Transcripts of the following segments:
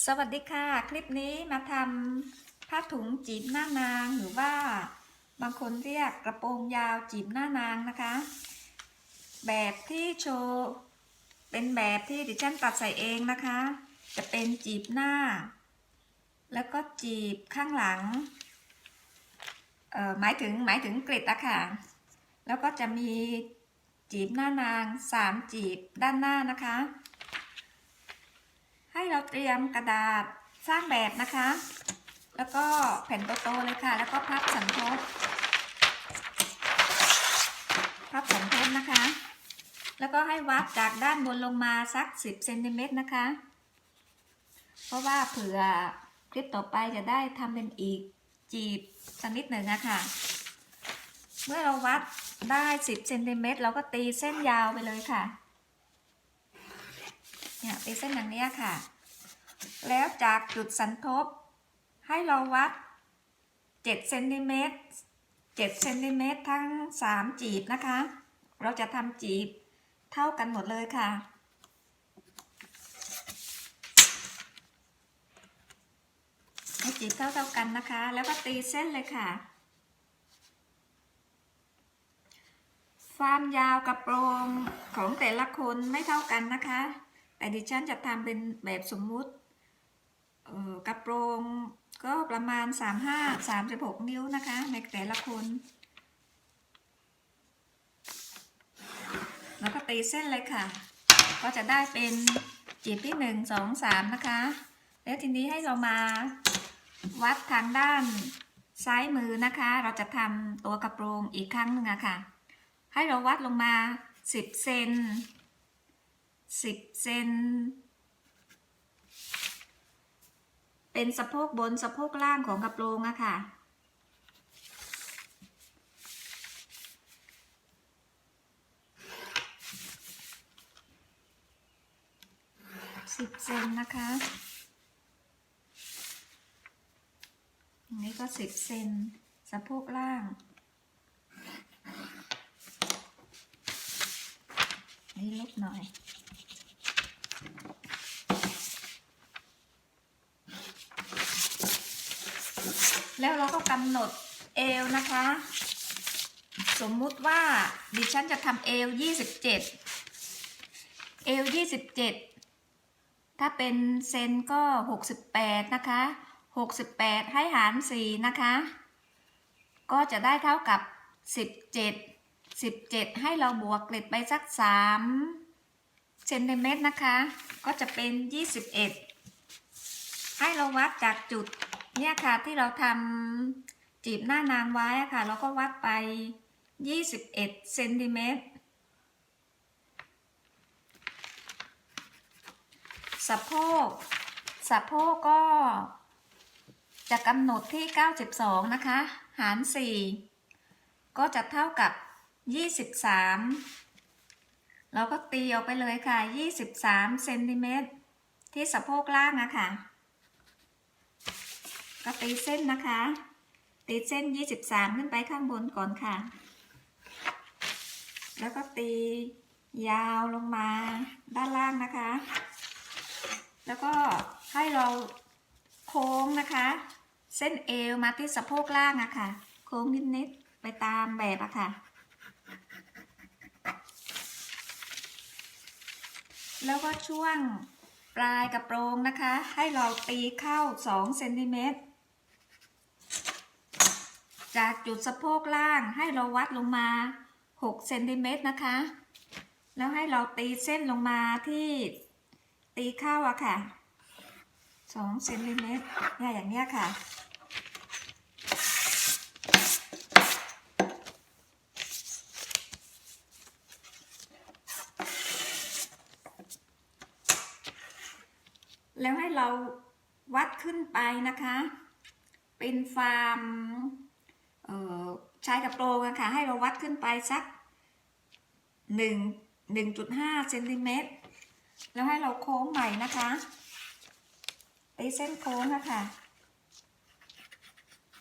สวัสดีค่ะ คลิปนี้มาทำผ้าถุงจีบหน้านางหรือว่าบางคนเรียกกระโปรงยาวจีบหน้านางนะคะ แบบที่โชว์เป็นแบบที่ดิฉันตัดใส่เองนะคะ จะเป็นจีบหน้า แล้วก็จีบข้างหลังเอ่อหมายถึงหมายถึงกริดอะค่ะ แล้วก็จะมีจีบหน้านางสามจีบด้านหน้านะคะ ให้เราเตรียมกระดาษสร้างแบบนะคะ แล้วก็แผ่นโตๆเลยค่ะ แล้วก็พับสันทบพับสันทบนะคะ แล้วก็ให้วัดจากด้านบนลงมาสัก 10เซนติเมตรนะคะ เพราะว่าเผื่อคลิปต่อไปจะได้ทำเป็นอีกจีบสักนิดหนึ่งนะคะเมื่อเราวัดได้ 10เซนติเมตรเราก็ตีเส้นยาวไปเลยค่ะ เนี่ยตีเส้นอย่างนี้ค่ะ แล้วจากจุดสันทบ ให้เราวัด7เซนติเมตร7เซนติเมตรทั้ง 3 จีบนะคะ เราจะทำจีบเท่ากันหมดเลยค่ะให้จีบเท่าเท่าๆกันนะคะ แล้วก็ตีเส้นเลยค่ะ ความยาวกระโปรงของแต่ละคนไม่เท่ากันนะคะ แต่ดิฉันจะทำเป็นแบบสมมุติกระโปรงก็ประมาณ 35 36 นิ้วนะคะในแต่ละคน แล้วก็ตีเส้นเลยค่ะ ก็จะได้เป็นจีบที่ 1 2 3 นะคะ แล้วทีนี้ให้เรามาวัดทางด้านซ้ายมือนะคะ เราจะทำตัวกระโปรงอีกครั้งหนึ่งอะค่ะ ให้เราวัดลงมา 10 เซน 10เซนเป็นสะโพกบนสะโพกล่างของกระโปรงอะค่ะ สิบเซนนะคะอันนี้ก็สิบเซนสะโพกล่าง นี่ลบหน่อย แล้วเราก็กำหนดเอวนะคะ สมมุติว่าดิฉันจะทำเอว27เอว27ถ้าเป็นเซนก็68นะคะ68ให้หาร4นะคะ ก็จะได้เท่ากับ17 17 ให้เราบวกเกล็ดไปสัก 3 เซนติเมตรนะคะ ก็จะเป็น 21 ให้เราวัดจากจุดเนี่ยค่ะที่เราทำจีบหน้านางไว้อะค่ะ เราก็วัดไป 21 เซนติเมตรสะโพกสะโพกก็จะกำหนดที่ 92 นะคะ หาร 4 ก็จะเท่ากับ 23เราก็ตีออกไปเลยค่ะ23เซนติเมตรที่สะโพกล่างอะค่ะ ก็ตีเส้นนะคะ ตีเส้น23ขึ้นไปข้างบนก่อนค่ะ แล้วก็ตียาวลงมาด้านล่างนะคะ แล้วก็ให้เราโค้งนะคะ เส้นเอวมาที่สะโพกล่างอะค่ะ โค้งนิดๆไปตามแบบอะค่ะ แล้วก็ช่วงปลายกระโปรงนะคะ ให้เราตีเข้า2เซนติเมตรจากจุดสะโพกล่างให้เราวัดลงมา6เซนติเมตรนะคะ แล้วให้เราตีเส้นลงมาที่ตีเข้าอะค่ะ2เซนติเมตรเนี่ยอย่างเนี้ยค่ะ แล้วให้เราวัดขึ้นไปนะคะ เป็นฟาร์มชายกระโปรงอะค่ะให้เราวัดขึ้นไปสักหนึ่งหนึ่งจุดห้าเซนติเมตรแล้วให้เราโค้งใหม่นะคะตีเส้นโค้งอะคะ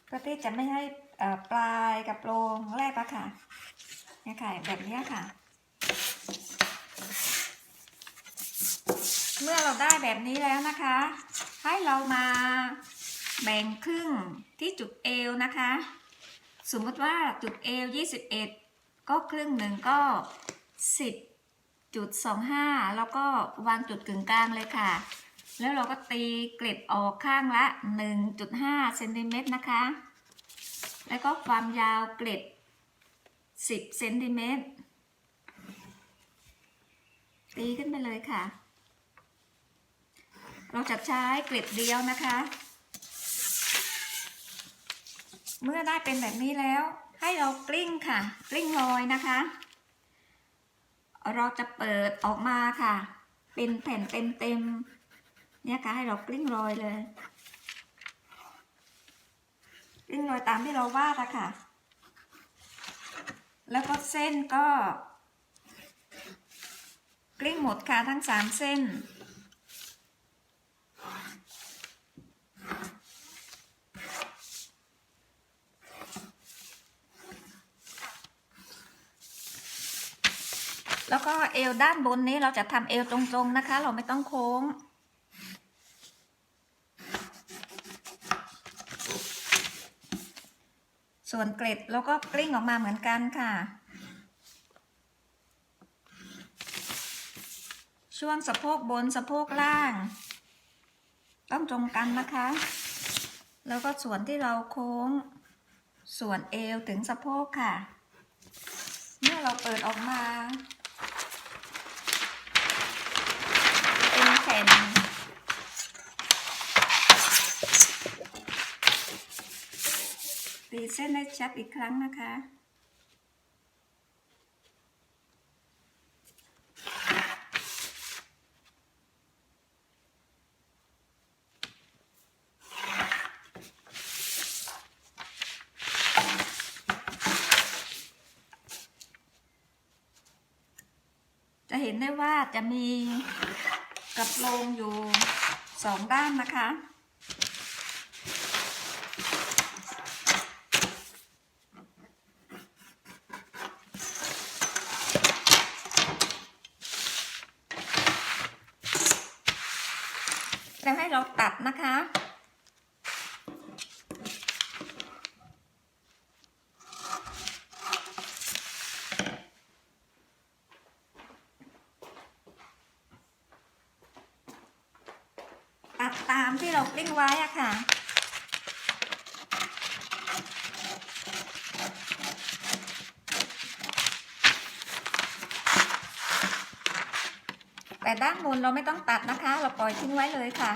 เพื่อที่จะไม่ให้ปลายกระโปรงแรกอะค่ะเนี่ยค่ะแบบนี้ค่ะ เมื่อเราได้แบบนี้แล้วนะคะ ให้เรามาแบ่งครึ่งที่จุดเอวนะคะ สมมติว่าจุดเอว21 ก็ครึ่งหนึ่งก็ 10จุด25 แล้วก็วางจุดกึ่งกลางเลยค่ะ แล้วเราก็ตีเกล็ดออกข้างละ 1.5เซนติเมตรนะคะ แล้วก็ความยาวเกล็ด 10เซนติเมตรตีขึ้นไปเลยค่ะ เราจะใช้เกล็ดเดียวนะคะ เมื่อได้เป็นแบบนี้แล้ว ให้เรากลิ้งค่ะ กลิ้งลอยนะคะ เราจะเปิดออกมาค่ะ เป็นแผ่นเต็มๆเนี่ยค่ะให้เรากลิ้งลอยเลยกลิ้งลอยตามที่เราวาดอะค่ะ แล้วก็เส้นก็ กลิ้งหมดค่ะทั้งสามเส้น แล้วก็เอวด้านบนนี้เราจะทำเอวตรงๆนะคะ เราไม่ต้องโค้ง ส่วนเกล็ดแล้วก็กลิ้งออกมาเหมือนกันค่ะ ช่วงสะโพกบนสะโพกล่าง ต้องตรงกันนะคะ แล้วก็ส่วนที่เราโค้ง ส่วนเอวถึงสะโพกค่ะ เมื่อเราเปิดออกมา เป็น แผ่นตีเส้นให้ชัดอีกครั้งนะคะจะเห็นได้ว่าจะมี กับโลงอยู่สองด้านนะคะ แล้วให้เราตัดนะคะ ตัดตาม ที่เรากลิ้งไว้อะค่ะ แต่ด้านบนเราไม่ต้องตัดนะคะ เราปล่อยทิ้งไว้เลยค่ะ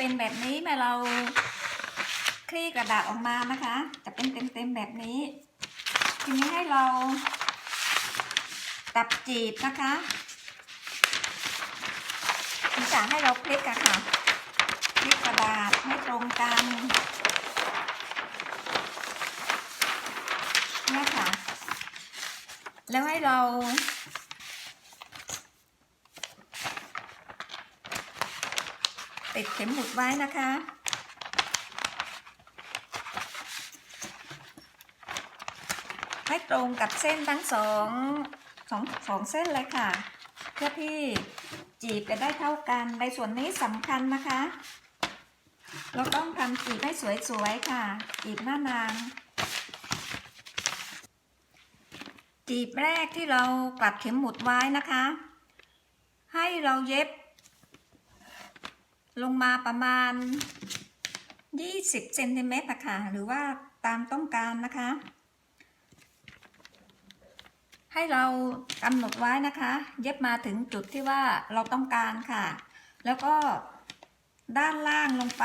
เป็นแบบนี้แม่เราคลี่กระดาษออกมานะคะ จะเป็นเต็มๆแบบนี้ ทีนี้ให้เราตับจีบนะคะทีจะให้เราพลิกอะค่ะพลิกกระดาษให้ตรงกันเนี่ยค่ะ แล้วให้เรา ติดเข็มหมุดไว้นะคะ ให้ตรงกับเส้นทั้งสองสองสองเส้นเลยค่ะ เพื่อที่จีบจะได้เท่ากันในส่วนนี้สำคัญนะคะ เราต้องทำจีบให้สวยๆค่ะ จีบหน้านางจีบแรกที่เรากลัดเข็มหมุดไว้นะคะ ให้เราเย็บ ลงมาประมาณ 20เซนติเมตรนะคะหรือว่าตามต้องการนะคะ ให้เรากำหนดไว้นะคะ เย็บมาถึงจุดที่ว่าเราต้องการค่ะ แล้วก็ด้านล่างลงไป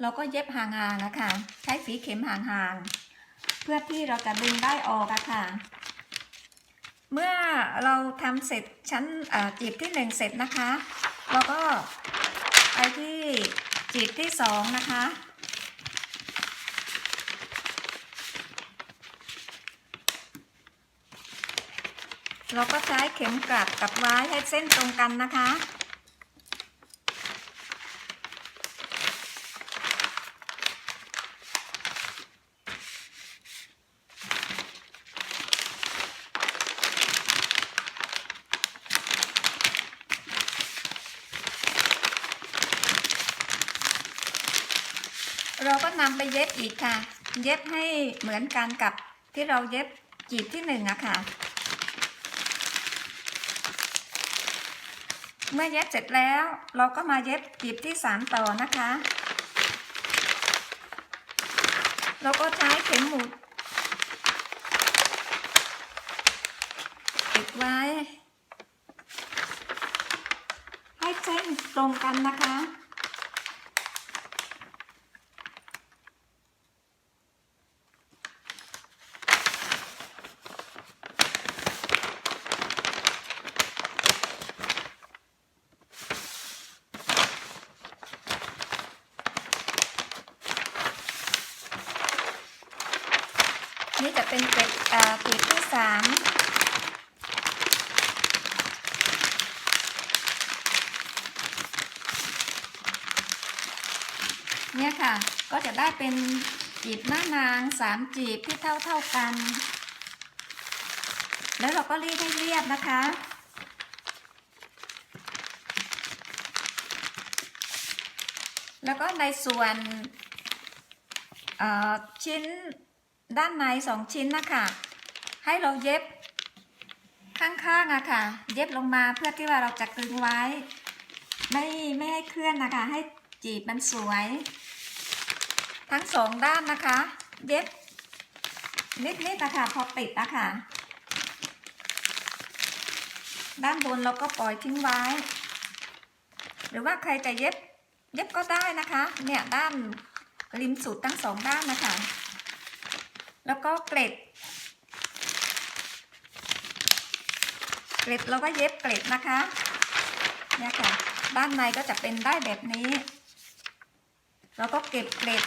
เราก็เย็บห่างๆนะคะ ใช้ฝีเข็มห่างๆเพื่อที่เราจะดึงได้ออกอะค่ะเมื่อเราทำเสร็จชั้นจีบที่หนึ่งเสร็จนะคะ เราก็ ไปที่จีบที่สองนะคะ เราก็ใช้เข็มกลัดกับไว้ให้เส้นตรงกันนะคะ เราก็นำไปเย็บอีกค่ะ เย็บให้เหมือนกันกับที่เราเย็บจีบที่หนึ่งอะค่ะ เมื่อเย็บเสร็จแล้วเราก็มาเย็บจีบที่สามต่อนะคะ เราก็ใช้เข็มหมุดติดไว้ ให้เส้นตรงกันนะคะ นี่จะเป็นเกร็ดเอ่อกรีดที่สามเนี่ย ค่ะ ก็จะได้เป็นจีบหน้านางสามจีบที่เท่าเท่ากัน แล้วเราก็รีดให้เรียบนะคะ แล้วก็ในส่วนชิ้นด้านในสองชิ้นนะคะให้เราเย็บข้างๆอะค่ะ เย็บลงมาเพื่อที่ว่าเราจะกลึงไว้ ไม่ไม่ให้เคลื่อนนะคะ ให้จีบมันสวย ทั้งสองด้านนะคะ เย็บนิดๆนะคะพอติดนะคะ ด้านบนเราก็ปล่อยทิ้งไว้ หรือว่าใครจะเย็บเย็บก็ได้นะคะ เนี่ยด้านริมสุดทั้งสองด้านนะคะ แล้วก็เกล็ด เกล็ดเราก็เย็บเกล็ดนะคะเนี่ยค่ะ ด้านในก็จะเป็นได้แบบนี้ เราก็เก็บเกล็ด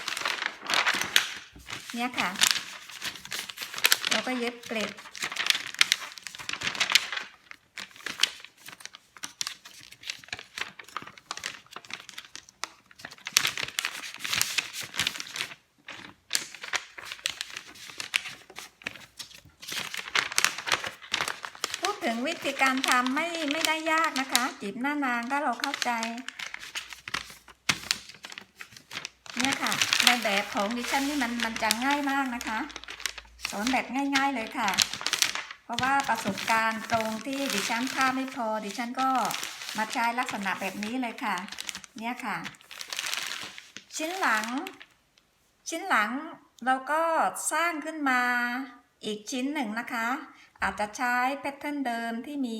เนี่ยค่ะเราก็เย็บเกล็ด พูดถึงวิธีการทำไม่ไม่ได้ยากนะคะ จีบหน้านางถ้าเราเข้าใจ เนี่ยค่ะ ใน แบบของดิฉันนี่มันมันจะง่ายมากนะคะ สอนแบบง่าย ๆเลยค่ะ เพราะว่าประสบการณ์ตรงที่ดิฉันผ้าไม่พอ ดิฉันก็มาใช้ลักษณะแบบนี้เลยค่ะ เนี่ยค่ะ ชิ้นหลัง ชิ้นหลังเราก็สร้างขึ้นมาอีกชิ้นหนึ่งนะคะ อาจจะใช้แพทเทิร์นเดิมที่มี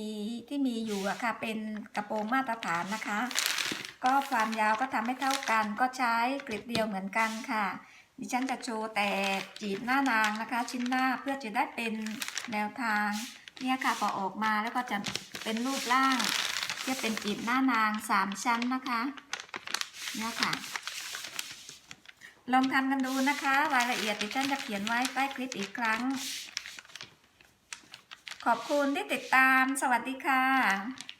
ที่มีอยู่อะค่ะเป็นกระโปรงมาตรฐานนะคะ ก็ความยาวก็ทำให้เท่ากัน ก็ใช้กริดเดียวเหมือนกันค่ะ ดิฉันจะโชว์แต่จีบหน้านางนะคะ ชิ้นหน้าเพื่อจะได้เป็นแนวทาง เนี่ยค่ะพอออกมาแล้วก็จะเป็นรูปร่างจะเป็นจีบหน้านางสามชั้นนะคะ เนี่ยค่ะ ลองทำกันดูนะคะรายละเอียดดิฉันจะเขียนไว้ใต้คลิปอีกครั้ง ขอบคุณที่ติดตาม สวัสดีค่ะ